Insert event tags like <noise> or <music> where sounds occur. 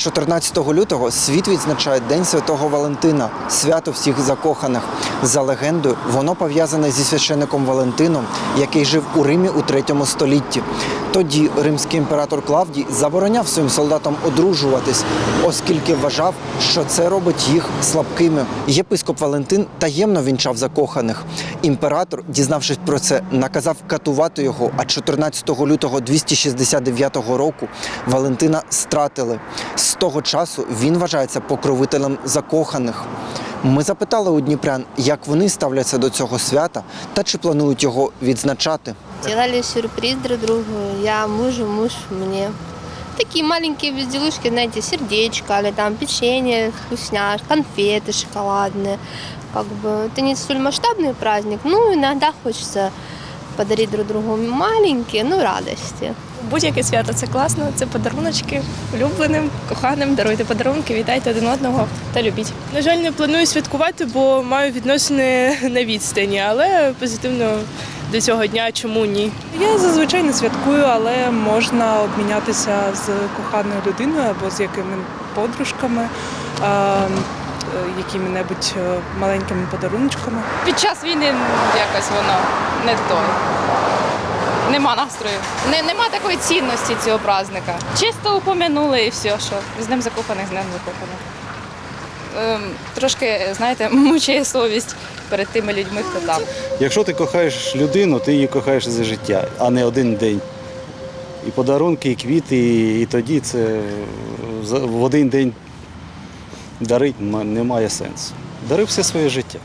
14 лютого світ відзначає День Святого Валентина, свято всіх закоханих. За легендою, воно пов'язане зі священником Валентином, який жив у Римі у 3 столітті. Тоді римський імператор Клавдій забороняв своїм солдатам одружуватись, оскільки вважав, що це робить їх слабкими. Єпископ Валентин таємно вінчав закоханих. Імператор, дізнавшись про це, наказав катувати його. А 14 лютого 269 року Валентина стратили. З того часу він вважається покровителем закоханих. Ми запитали у дніпрян, як вони ставляться до цього свята та чи планують його відзначати. Делали сюрприз друг другу. Я мужу, муж мне. Такие маленькие безделушки, знаете, сердечко или там печенье, вкусняшки, конфеты шоколадные. Как бы это не столь масштабный праздник, ну иногда хочется подарить друг другу маленькие, ну радости. Будь-яке свято це класно, це подаруночки улюбленим, коханим, даруйте подарунки, вітайте один одного та любіть. На жаль, не планую святкувати, бо маю відносини на відстані, але позитивно до цього дня чому ні. Я зазвичай не святкую, але можна обмінятися з коханою людиною або з якими подружками, е, е, якими-небудь е, маленькими подаруночками. Під час війни якось воно не той. Нема настрою. Не, нема такої цінності цього праздника. Чисто упомянули і все, що з ним закоханих, з ним закоханих. Ем, трошки, знаєте, <laughs> мучає совість перед тими людьми, хто там. Якщо ти кохаєш людину, ти її кохаєш за життя, а не один день. І подарунки, і квіти, і, і тоді це в один день дарить м- немає сенсу. Дари все своє життя.